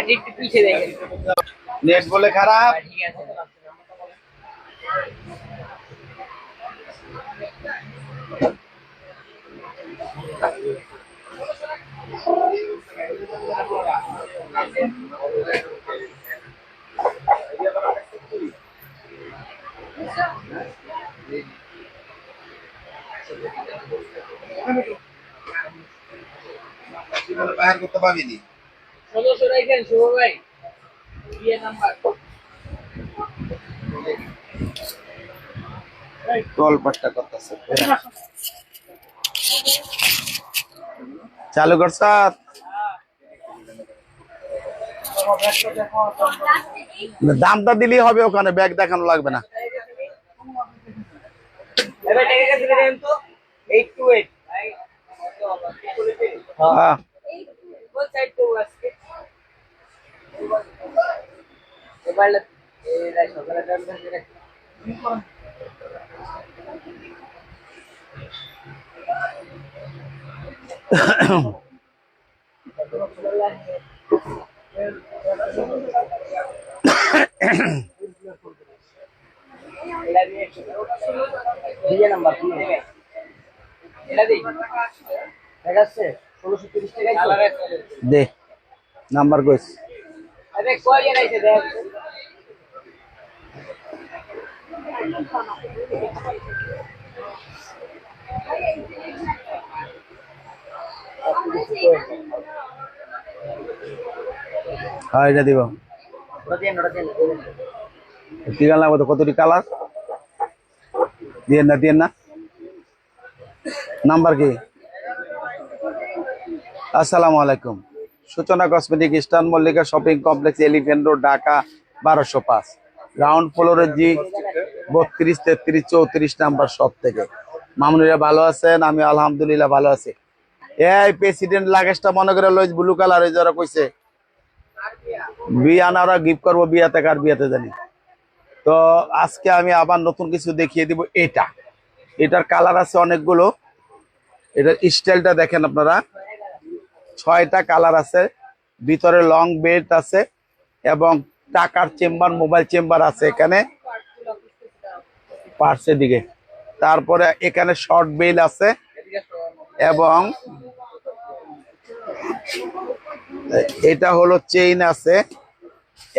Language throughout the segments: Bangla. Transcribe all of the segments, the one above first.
আগে একটু পিছিয়ে দেখেন নেট বলে খারাপ ঠিক আছে বাহির করতে পারবিনি ষোলোশো রাখেন শুভ ভাই বিয়ে নাম্বার গল্পটা করতেছে চালু করছ দামটা দিলেই হবে ওখানে ব্যাগ দেখানো লাগবে না হ্যাঁ কোন সাইড তো আজকে এবার এই সকালে দাম করে বিয়ে নাম্বার এটা দিই এটা আছে ষোলোশো তিরিশ টাকায় দে নাম্বার কইস আরে কয় জন আইছে দেখ হ্যাঁ এটা দিব ওটা দেন ওটা দেন কি গান লাগবে তো কতটি কালার দিয়ে না দিয়ে না নাম্বার কি আসসালামু আলাইকুম Suchona cosmetic eastern Mallika shopping complex elephant road Dhaka বারোশো পাঁচ। গ্রাউন্ড ফ্লোরে জি বত্রিশ, তেত্রিশ, চৌত্রিশ নাম্বার শপ থেকে। মামুনিরা ভালো আছেন? আমি আলহামদুলিল্লাহ ভালো আছি। এই প্রেসিডেন্ট লাগেজটা মনে করে লইস ব্লু কালার ওই যারা কইছে বিয়া না গিফট করব বিয়াতে, কার বিয়াতে জানি। তো আজকে আমি আবার নতুন কিছু দেখিয়ে দিব এটা। এটার কালার আছে অনেকগুলো। এটার স্টাইলটা দেখেন আপনারা। ছয়টা কালার আছে, ভিতরে লং বেড আছে এবং টাকার চেম্বার মোবাইল চেম্বার আছে এখানে। পার্সের দিকে তারপরে এখানে শর্ট বেল আছে এবং এটা হলো চেইন আছে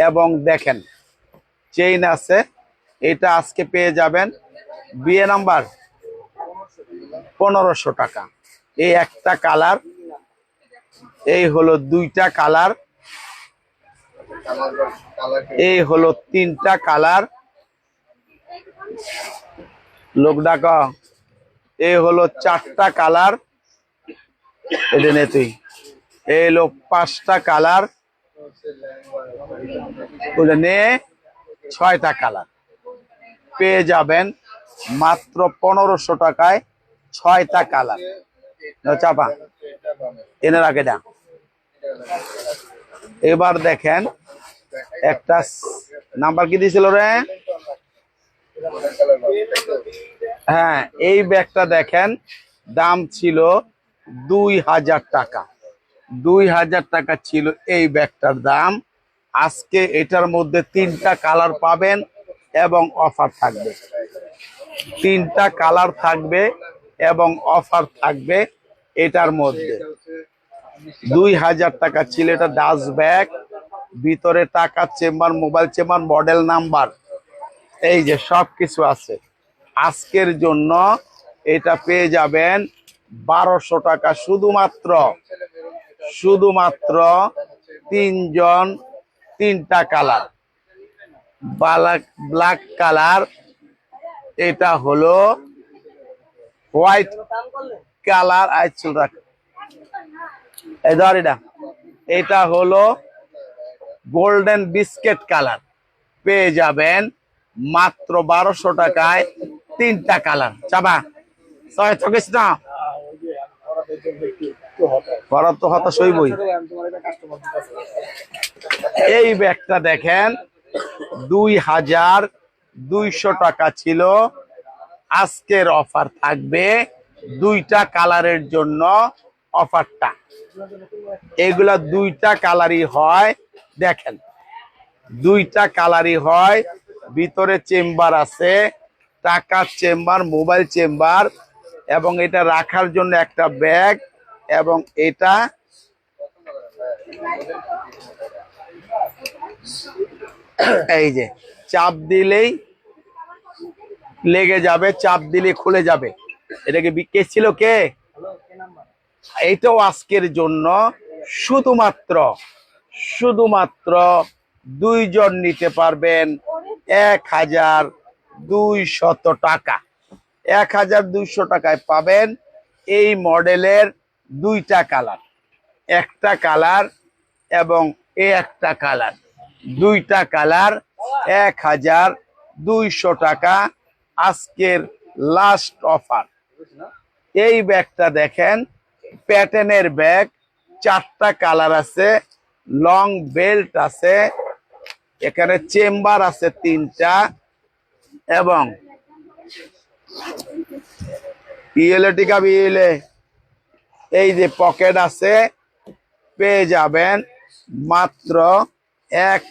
এবং দেখেন চেইন আছে, এটা আজকে পেয়ে যাবেন বিয়ে নাম্বার পনেরোশো টাকা। এই একটা কালার এই হলো দুইটা কালার। এই হলো তিনটা কালার। লোক ডাকা। এই হলো চারটা কালার। এটা তুই। এই হলো পাঁচটা কালার। নে, ছয়টা কালার। পেয়ে যাবেন মাত্র পনেরোশো টাকায় ছয়টা কালার। চাপা। এনে রাখে না এবার দেখেন, একটা নাম্বার কি দিয়েছিল রে? হ্যাঁ এই ব্যাগটা দেখেন, দাম ছিল দুই হাজার টাকা। দুই হাজার টাকা ছিল এই ব্যাগটার দাম। আজকে এটার মধ্যে তিনটা কালার পাবেন এবং অফার থাকবে। তিনটা কালার থাকবে এবং অফার থাকবে। এটার মধ্যে। দুই হাজার টাকা ছিল এটা ডাস ব্যাগ ভিতরে টাকা chamber mobile chamber model number এই যে সব কিছু আছে। আজকের জন্য এটা পেয়ে যাবেন বারোশো টাকা শুধুমাত্র শুধুমাত্র তিনজন তিনটা কালার। ব্ল্যাক ব্ল্যাক কালার এটা হলো হোয়াইট। কালার আইচুল রাখ। এই ধর এটা। এটা হলো গোল্ডেন বিস্কেট কালার। পেয়ে যাবেন মাত্র বারোশো টাকায় তিনটা কালার। চাবা ছয় না? করার তো হতাশ হইবই এই ব্যাগটা দেখেন, দুই হাজার দুইশো টাকা ছিল। আজকের অফার থাকবে দুইটা কালারের জন্য অফারটা। এগুলা দুইটা কালারই হয়, দেখেন। দুইটা কালারই হয়, ভিতরে চেম্বার আছে, টাকার চেম্বার, মোবাইল চেম্বার, এবং এটা রাখার জন্য একটা ব্যাগ, এবং এটা এই যে, চাপ দিলেই লেগে যাবে, চাপ দিলে খুলে যাবে। এটাকে বিক্রি ছিল কে? এইটাও আজকের জন্য শুধুমাত্র শুধুমাত্র দুইজন নিতে পারবেন এক হাজার দুইশত টাকা। এক হাজার দুইশো টাকায় পাবেন এই মডেলের দুইটা কালার। একটা কালার এবং একটা কালার। দুইটা কালার এক হাজার দুইশো টাকা আজকের লাস্ট অফার। এই ব্যাগটা দেখেন প্যাটার্নের ব্যাগ, চারটা কালার আছে লং বেল্ট আছে, এখানে চেম্বার আছে তিনটা, এবং এই যে পকেট আছে, পেয়ে যাবেন মাত্র এক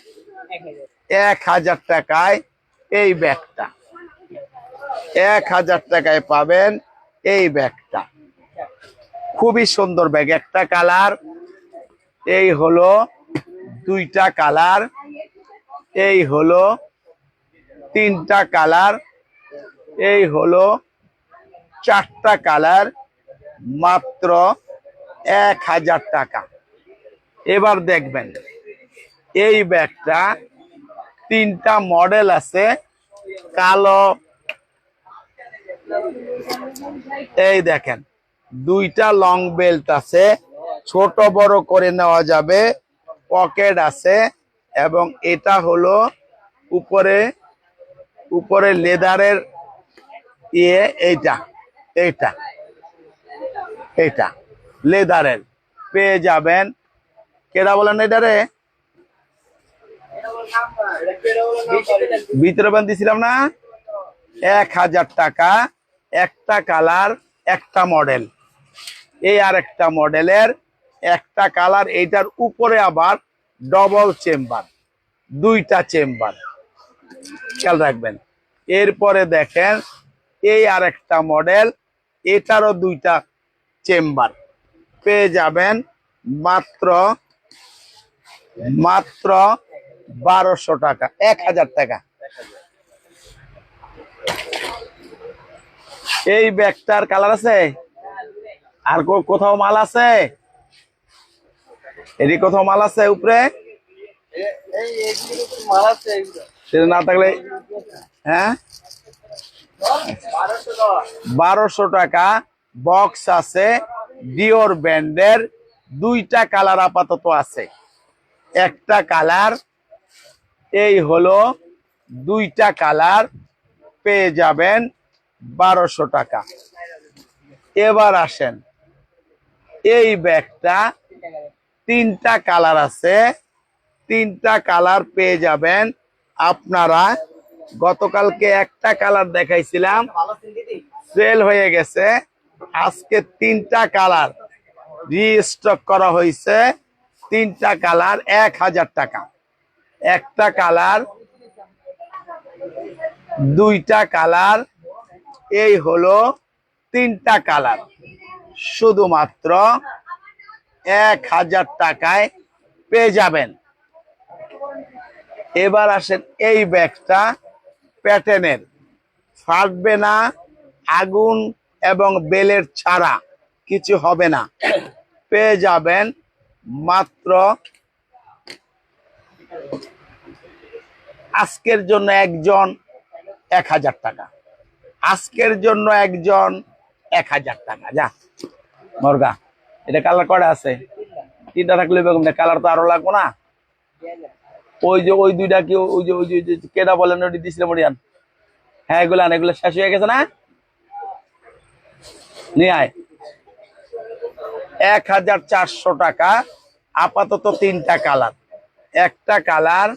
এক হাজার টাকায় এই ব্যাগটা। এক হাজার টাকায় পাবেন এই ব্যাগটা। খুবই সুন্দর ব্যাগ, একটা কালার, এই হলো দুইটা কালার, এই হলো তিনটা কালার, এই হলো চারটা কালার, মাত্র এক হাজার টাকা। এবার দেখবেন, এই ব্যাগটা তিনটা মডেল আছে, কালো এই দেখেন, দুইটা লং বেল্ট আছে, ছোট বড় করে নেওয়া যাবে পকেট আছে, এবং এটা হলো উপরে উপরে লেদারের ইয়ে এইটা এইটা এইটা, লেদারের, পেয়ে যাবেন। কেডা বলেন এটারে? ভিতরে বান দিছিলাম না? এক হাজার টাকা। একটা কালার, একটা মডেল। এই আর একটা মডেলের একটা কালার, এইটার উপরে আবার ডবল চেম্বার দুইটা চেম্বার খেয়াল রাখবেন। এরপরে দেখেন, এই আর একটা মডেল, এটারও দুইটা চেম্বার পেয়ে যাবেন মাত্র মাত্র বারোশো টাকা, এক হাজার টাকা। এই ব্যাগটার কালার আছে? আর কোথাও মাল আছে? এরই কোথাও মাল আছে উপরে? সেটা না থাকলে হ্যাঁ? বারোশো টাকা। বক্স আছে ডিওর ব্যান্ডের দুইটা কালার আপাতত আছে। একটা কালার এই হলো দুইটা কালার পেয়ে যাবেন বারোশো টাকা। এবার আসেন, এই ব্যাগটা তিনটা কালার আছে, তিনটা কালার পেয়ে যাবেন আপনারা। গতকালকে একটা কালার দেখাইছিলাম, সেল হয়ে গেছে। আজকে তিনটা কালার রিস্টক করা হয়েছে, তিনটা কালার এক হাজার টাকা। একটা কালার, দুইটা কালার এই হলো তিনটা কালার। শুধুমাত্র এক হাজার টাকায় পেয়ে যাবেন। এবার আসেন এই ব্যাগটা প্যাটার্নের ফাটবে না, আগুন এবং বেলের ছাড়া কিছু হবে না। পেয়ে যাবেন মাত্র আজকের জন্য একজন এক হাজার টাকা। আজকের জন্য একজন এক হাজার টাকা, যা। মর্গা, এটা কালার কটা আছে? তিনটা থাকলে বেগম কালার তো আরও লাগবো না? ওই যে, ওই দুইটা কি, ওই যে ওই যে কেটা বলেন দিছিল মরিয়ান? হ্যাঁ এগুলো আন এগুলো শেষ হয়ে গেছে না? নিয়ে আয়। এক হাজার চারশো টাকা, আপাতত তিনটা কালার একটা কালার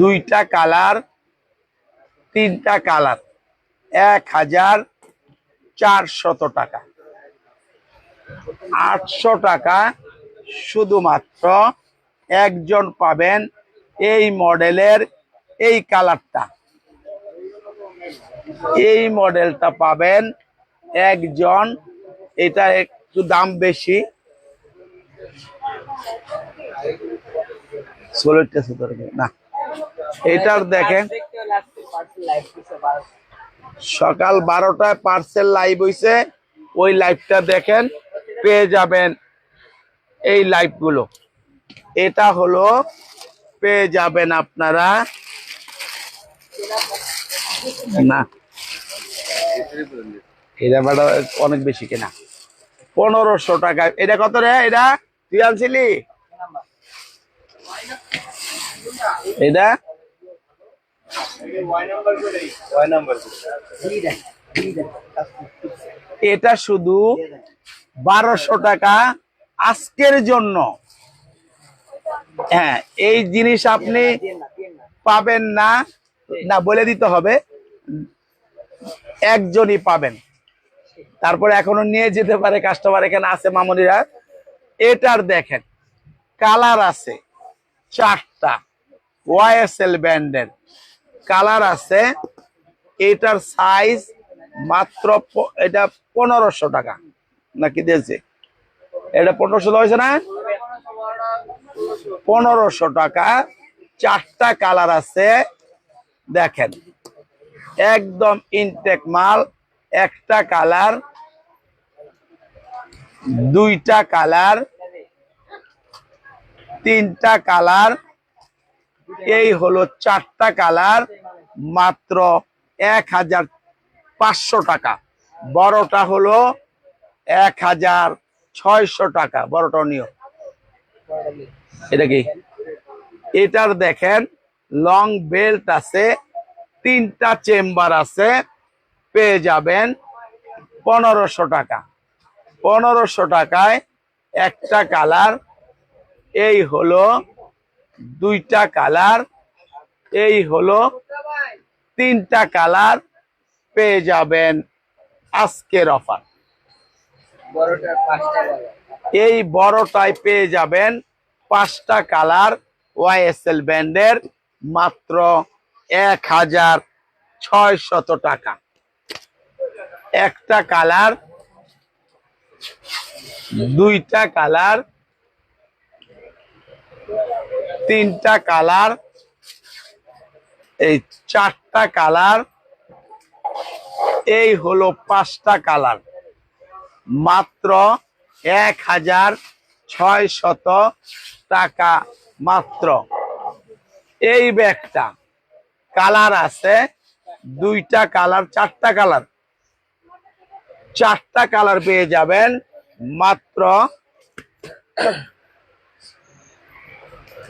দুইটা কালার তিনটা কালার। এক হাজার চারশত টাকা। আটশো টাকা শুধুমাত্র একজন পাবেন এই মডেলের এই কালারটা। এই মডেলটা পাবেন একজন, এটা একটু দাম বেশি। না। এটার দেখেন। সকাল বারোটায় পার্সেল লাইভ হইছে। ওই লাইভটা দেখেন পেয়ে যাবেন এই লাইভগুলো এটা হলো পেয়ে যাবেন আপনারা। না। এটা বেটা অনেক বেশি কেনা। পনেরোশো টাকা। এটা কত রে? এটা? তুই আনছিলি? এটা? এটা শুধু বারোশো টাকা আজকের জন্য। হ্যাঁ এই জিনিস আপনি পাবেন না না, বলে দিতে হবে। একজনই পাবেন। তারপরে এখনও নিয়ে যেতে পারে কাস্টমার এখানে আছে মামুনিরা। এটার দেখেন কালার আছে চারটা ওয়াইএসএল ব্যান্ডের কালার আছে। এটার সাইজ মাত্র এটা পনেরোশো টাকা। নাকি দিয়েছে? এটা পনেরোশো হয়েছে না? পনেরোশো টাকা। চারটা কালার আছে। দেখেন, একদম ইনটেক মাল, একটা কালার, দুইটা কালার, তিনটা কালার এই হলো চারটা কালার, মাত্র এক হাজার পাঁচশো টাকা। বড়টা হলো এক হাজার ছয়শো টাকা, বড়টা নিও। এটা কি? এটার দেখেন লং বেল্ট আছে, তিনটা চেম্বার আছে, পেয়ে যাবেন পনেরোশো টাকা। পনেরোশো টাকায় একটা কালার, এই হলো দুইটা কালার। এই হলো তিনটা কালার পেয়ে যাবেন আজকের অফার। এই বড়টায় পেয়ে যাবেন পাঁচটা কালার ওয়াইএসএল ব্যান্ডের মাত্র এক হাজার ছয় শত টাকা। একটা কালার, দুইটা কালার তিনটা কালার, এই চারটা কালার, এই হলো পাঁচটা কালার। মাত্র এক হাজার ছয় শত টাকা মাত্র। এই ব্যাগটা, কালার আছে, দুইটা কালার, চারটা কালার। চারটা কালার পেয়ে যাবেন মাত্র লেভেলে কত টাকা যাচ্ছে এটা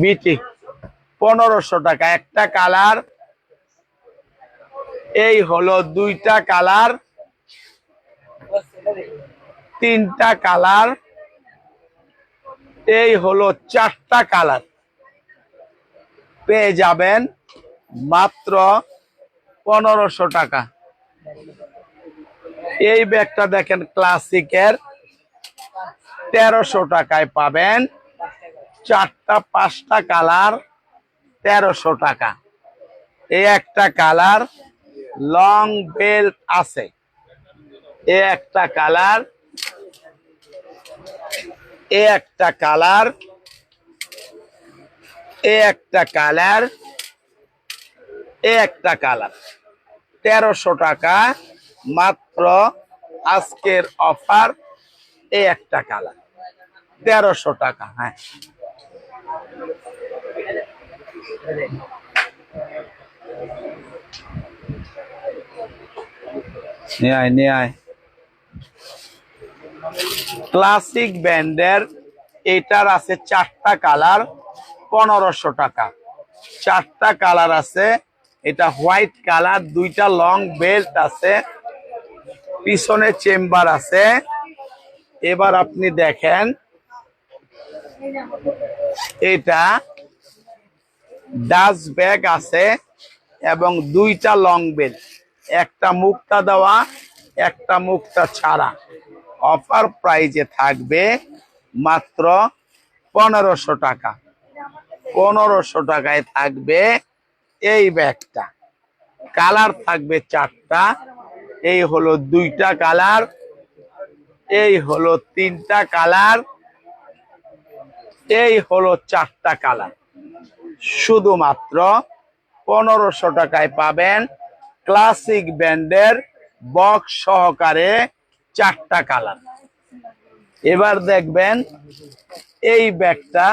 বিটি? পনেরোশো টাকা, একটা কালার। এই হলো দুইটা কালার, তিনটা কালার। এই হলো চারটা কালার। পেয়ে যাবেন মাত্র পনেরোশো টাকা। এই ব্যাগটা দেখেন ক্লাসিকের তেরোশো টাকায় পাবেন চারটা, পাঁচটা কালার, তেরোশো টাকা। এ একটা কালার লং বেল্ট আছে। এ একটা কালার, এ একটা কালার, এ একটা কালার, এ একটা কালার। তেরোশো টাকা মাত্র আজকের অফার। একটা কালার। তেরোশো টাকা হ্যাঁ। নিয়ে নিয়ে ক্লাসিক ব্যান্ডের এটার আছে চারটা কালার, পনেরোশো টাকা। চারটা কালার আছে, এটা হোয়াইট কালার, দুইটা লং বেল্ট আছে, পিছনে চেম্বার আছে। এবার আপনি দেখেন, এটা ডাস ব্যাগ আছে এবং দুইটা লং বেল্ট, একটা মুক্তা দেওয়া, একটা মুক্তা ছাড়া। অফার প্রাইজে থাকবে মাত্র পনেরোশো টাকা। পনেরোশো টাকায় থাকবে এই ব্যাগটা। কালার থাকবে চারটা, এই হলো দুইটা কালার। এই হলো তিনটা কালার, এই হলো চারটা কালার। শুধুমাত্র পনেরোশো টাকায় পাবেন ক্লাসিক ব্যান্ডের বক্স সহকারে চারটা কালার। এবার দেখবেন এই ব্যাগটা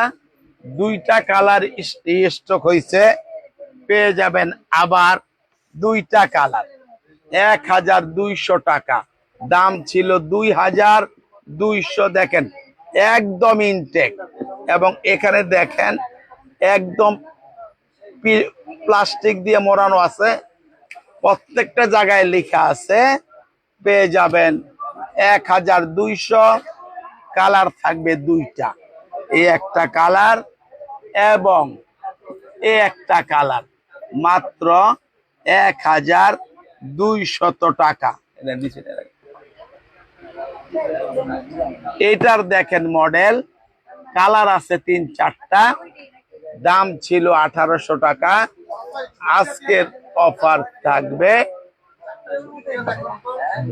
দুইটা কালার স্টক হয়েছে পেয়ে যাবেন আবার দুইটা কালার। এক হাজার দুইশো টাকা। দাম ছিল দুই হাজার দুইশো, দেখেন, একদম ইনটেক এবং এখানে দেখেন, একদম প্লাস্টিক দিয়ে মোড়ানো আছে। প্রত্যেকটা জায়গায় লেখা আছে, পেয়ে যাবেন এক হাজার দুইশো। কালার থাকবে দুইটা এই একটা কালার এবং এই একটা কালার। মাত্র এক হাজার দুইশত টাকা। এটা রাখেন। এটার দেখেন মডেল, কালার আছে তিন, চারটা। দাম ছিল আঠারোশো টাকা। আজকের অফার থাকবে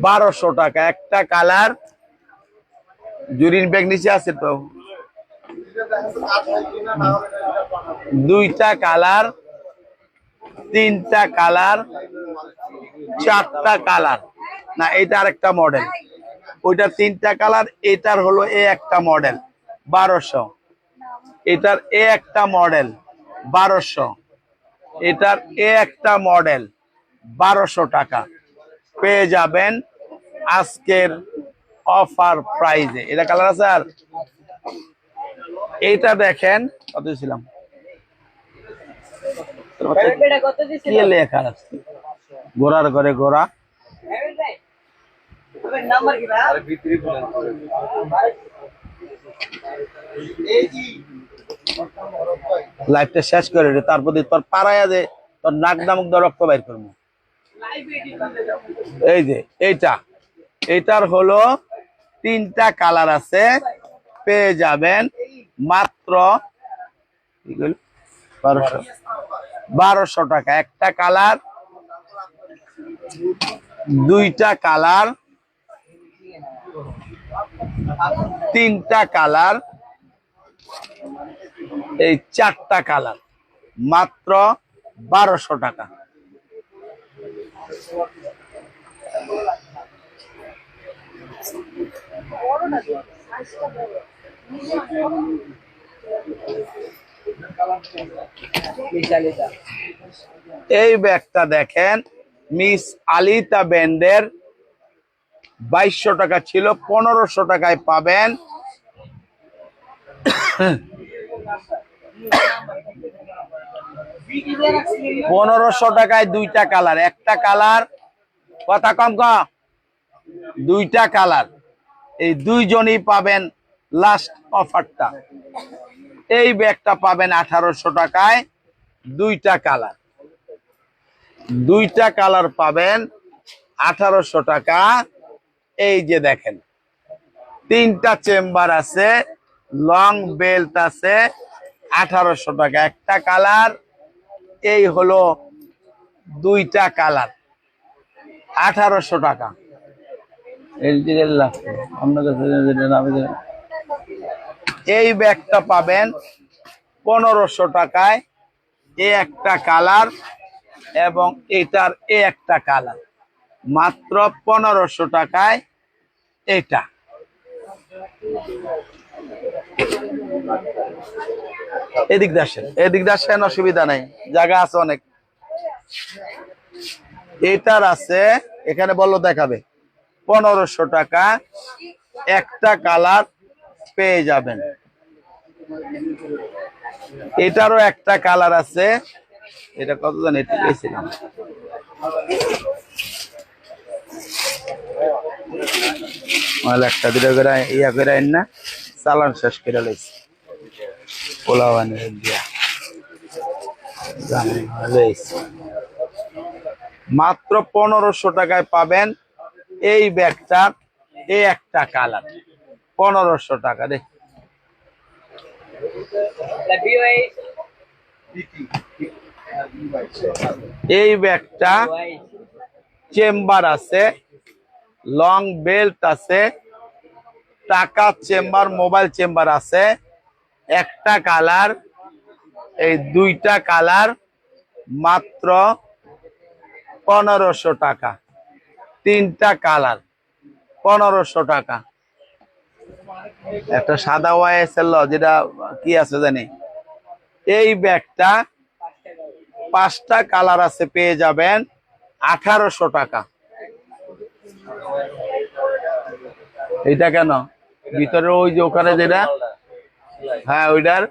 বারোশো টাকা। একটা কালার, জুরিন ব্যাগ নিচে আছে তো? দুইটা কালার, তিনটা কালার, চারটা কালার। না এটা আরেকটা মডেল। ওইটার তিনটা কালার এটার হলো এ একটা মডেল বারোশো। এটার এ একটা মডেল বারোশো। এটার এ একটা মডেল বারোশো টাকা। পেয়ে যাবেন আজকের অফার প্রাইজে। এটা কালার আছে আর? এইটা দেখেন কত ছিলাম কত কি লেখা আছে? গোড়ার ঘরে গোড়া হ্যাঁ ভাই ওই নাম্বার কি ভাই লাইফটা শেষ করে রে তারপর তোর পাড়ায় যে তোর নাক নামক দিয়ে রক্ত বাইর করব। এই যে, এইটা। এটার হলো তিনটা কালার আছে, পেয়ে যাবেন মাত্র বারোশো। বারোশো টাকা। একটা কালার, দুইটা কালার তিনটা কালার এই চারটা কালার মাত্র বারোশো টাকা। এই ব্যাগটা দেখেন মিস আলিতা ব্যান্ডের বাইশশো টাকা ছিল, পনেরোশো টাকায় পাবেন। পনেরোশো টাকায় দুইটা কালার, একটা কালার, কথা কম ক দুইটা কালার। এই দুইজনই পাবেন লাস্ট অফারটা এই ব্যাগটা পাবেন আঠারোশো টাকায়, দুইটা কালার। দুইটা কালার পাবেন আঠারোশো টাকা। এই যে দেখেন তিনটা চেম্বার আছে লং বেল্ট আছে আঠারোশো টাকা। একটা কালার এই হলো দুইটা কালার আঠারোশো টাকা। এই ব্যাগটা পাবেন পনেরোশো টাকায় এ একটা কালার এবং এটার এ একটা কালার। মাত্র পনেরোশো টাকায় এটা। এদিক দিয়ে আসেন। এদিক দিয়ে আসেন, অসুবিধা নাই। জায়গা আছে অনেক। এটার আছে, এখানে বলল দেখাবে। পনেরোশো টাকা একটা কালার পেয়ে যাবেন। এটারও একটা কালার আছে। এটা কত জানি এটা পেয়েছিলাম। মাল একটা দুটা করে ইয়া করে আইন না, চালান শেষ করে লইছি। পোলাও আনে দিয়া। মাত্র পনেরোশো টাকায় পাবেন এই ব্যাগটার এই একটা কালার। পনেরোশো টাকা, দেখ। এই ব্যাগটা চেম্বার আছে। লং বেল্ট আছে, টাকা চেম্বার, মোবাইল চেম্বার আছে, একটা কালার, এই দুইটা কালার মাত্র পনেরোশো টাকা। তিনটা কালার, পনেরোশো টাকা। একটা সাদা ওয়াইএসএল যেটা কি আছে জানি? এই ব্যাগটা পাঁচটা কালার আছে, পেয়ে যাবেন আঠারোশো টাকা। এইটা কেন? ভিতরে ওই যে ওখানে যেটা? হ্যাঁ ওইটার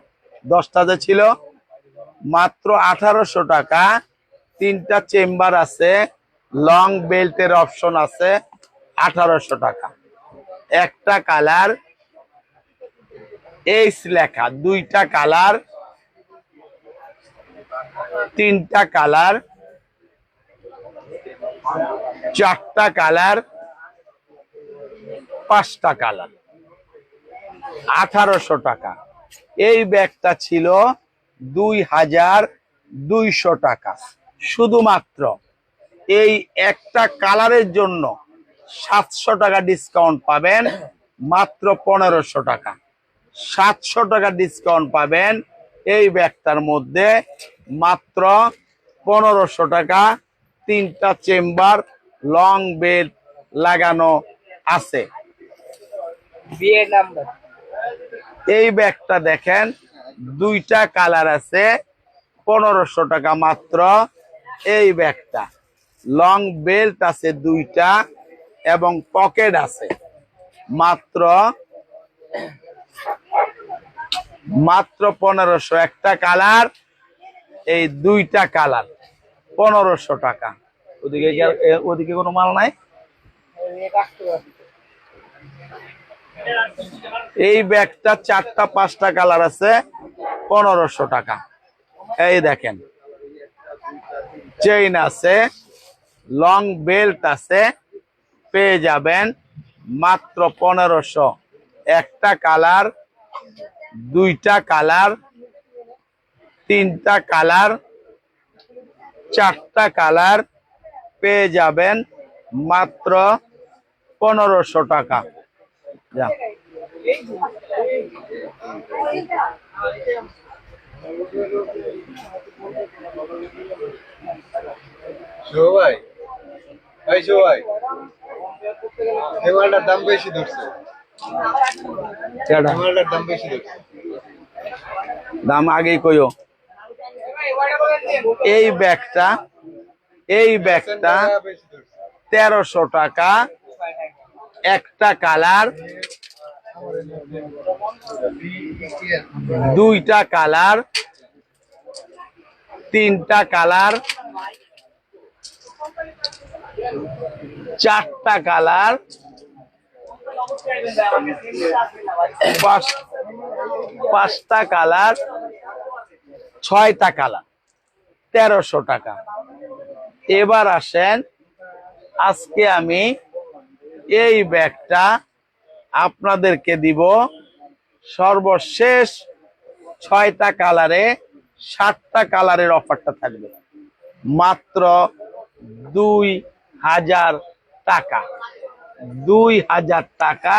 দশটা যে ছিল, মাত্র আঠারোশো টাকা। তিনটা চেম্বার আছে, লং বেল্টের অপশন আছে, আঠারোশো টাকা। একটা কালার এইস লেখা, দুইটা কালার, তিনটা কালার, চারটা কালার পাঁচটা কালার। আঠারোশো টাকা। এই ব্যাগটা ছিল দুই হাজার দুইশো টাকা। শুধুমাত্র এই একটা কালারের জন্য সাতশো টাকা ডিসকাউন্ট পাবেন, মাত্র পনেরোশো টাকা। সাতশো টাকা ডিসকাউন্ট পাবেন এই ব্যাগটার মধ্যে, মাত্র পনেরোশো টাকা তিনটা চেম্বার লং বেড লাগানো আছে। নাম্বার এই ব্যাগটা দেখেন দুইটা কালার আছে পনেরোশো টাকা মাত্র। এই ব্যাগটা লং বেল্ট আছে দুইটা এবং পকেট আছে। মাত্র মাত্র পনেরোশো একটা কালার এই দুইটা কালার পনেরোশো টাকা। ওদিকে ওদিকে কোনো মাল নাই? এই ব্যাগটা চারটা, পাঁচটা কালার আছে, পনেরোশো টাকা। এই দেখেন, চেইন আছে, লং বেল্ট আছে, পেয়ে যাবেন মাত্র পনেরোশো। একটা কালার, দুইটা কালার, তিনটা কালার, চারটা কালার, পেয়ে যাবেন মাত্র পনেরোশো টাকা। যা ভাই সবাই এই মালটার দাম বেশি ধরছে। কেডা? এই মালটার দাম বেশি ধরছে। দাম আগেই কইও। এই ব্যাগটা এই ব্যাগটা তেরোশো টাকা। একটা কালার, দুইটা কালার, তিনটা কালার, চারটা কালার, পাঁচ- পাঁচটা কালার, ছয়টা কালার, তেরোশো টাকা। এবার আসেন, আজকে আমি এই ব্যাগটা আপনাদেরকে দিব সর্বশেষ ছয়টা কালারে, সাতটা কালারের অফারটা থাকবে। মাত্র দুই হাজার টাকা। দুই হাজার টাকা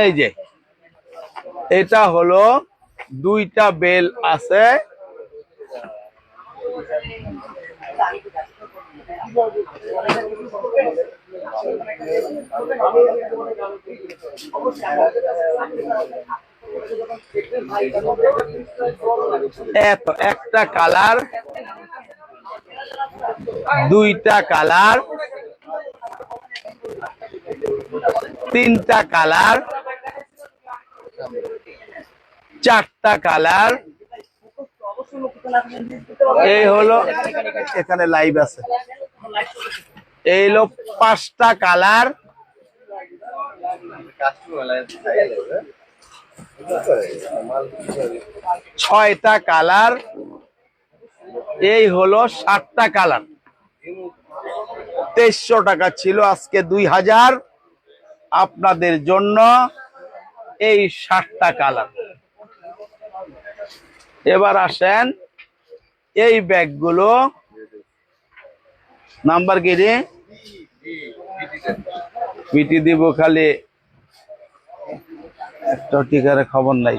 এই যে এটা হলো দুইটা বেল আছে। এত একটা কালার দুইটা কালার তিনটা কালার চারটা কালার এই হলো এখানে লাইভ আছে। এই হলো পাঁচটা কালার ছয়টা কালার এই হলো সাতটা কালার তেইশশো টাকা ছিল আজকে দুই হাজার। আপনাদের জন্য এই সাতটা কালার এবার আসেন, এই ব্যাগগুলো, নাম্বার কি রে? পিটি দিব খালি। একটা টিকারে খবর নাই।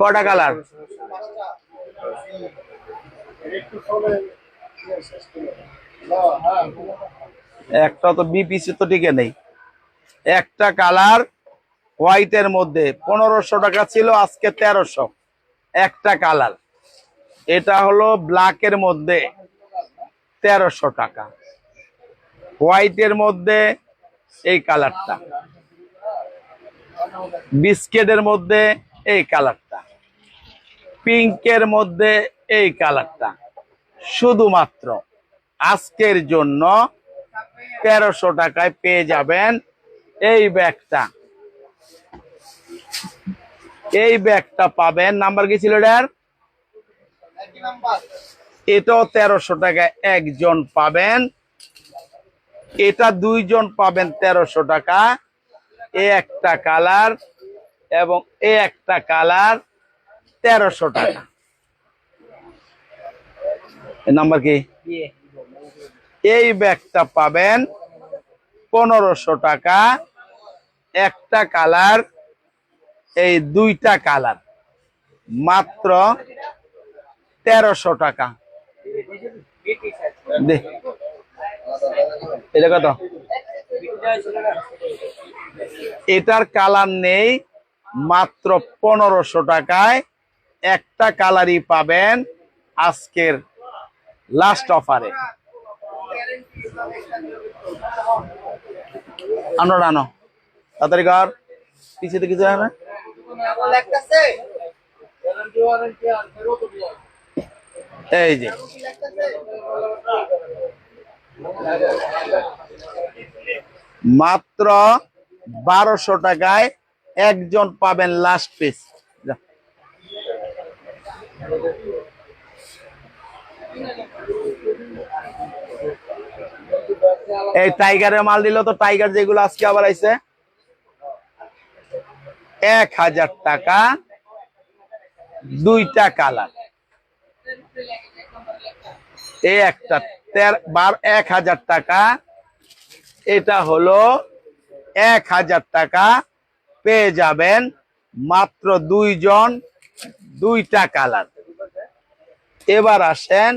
কটা কালার? একটা তো বিপিসি তো টিকে নেই। একটা কালার হোয়াইটের মধ্যে। পনেরোশো টাকা ছিল, আজকে তেরোশো। একটা কালার। এটা হলো ব্ল্যাকের মধ্যে তেরোশো টাকা। হোয়াইটের মধ্যে এই কালারটা। বিস্কেটের মধ্যে এই কালারটা। পিঙ্কের মধ্যে এই কালারটা। শুধুমাত্র আজকের জন্য তেরোশো টাকায় পেয়ে যাবেন এই ব্যাগটা। এই ব্যাগটা পাবেন। নাম্বার কি ছিল এটার এটাও তেরোশো টাকা, একজন পাবেন। এটা দুইজন পাবেন তেরোশো টাকা। এ একটা কালার এবং এ একটা কালার তেরোশো টাকা। নাম্বার কি? এই ব্যাগটা পাবেন পনেরোশো টাকা। একটা কালার এই দুইটা কালার। মাত্র তেরোশো টাকা। এটা কত? এটার কালার নেই, মাত্র পনেরোশো টাকায়। একটা কালারই পাবেন আজকের লাস্ট অফারে আনো আনো তাড়াতাড়ি কর। পিছিয়ে কিছু হয় না। এই যে। মাত্র বারোশো টাকায় একজন পাবেন লাস্ট পিস এই টাইগারের মাল দিল তো টাইগার যেগুলো আজকে আবার আইছে। এক হাজার টাকা, দুইটা কালার। এই একটা বার এক হাজার টাকা, এটা হলো এক হাজার টাকা, পেয়ে যাবেন মাত্র দুইজন, দুইটা কালার। এবার আসেন,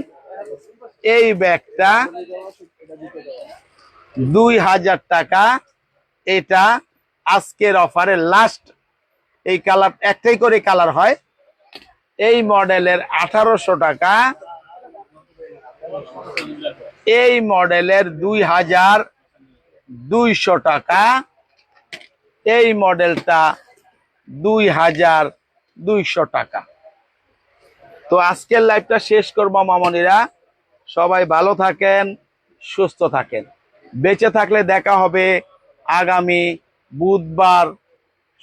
এই ব্যাগটা দুই হাজার টাকা, এটা আজকের অফারে লাস্ট এই কালার, একটাই করে কালার হয়। এই মডেলের আঠারোশো টাকা। এই মডেলের দুই হাজার দুইশো টাকা। এই মডেলটা দুই হাজার দুইশো টাকা। তো আজকের লাইভটা শেষ করব মামনিরা। সবাই ভালো থাকেন, সুস্থ থাকেন। বেঁচে থাকলে দেখা হবে আগামী বুধবার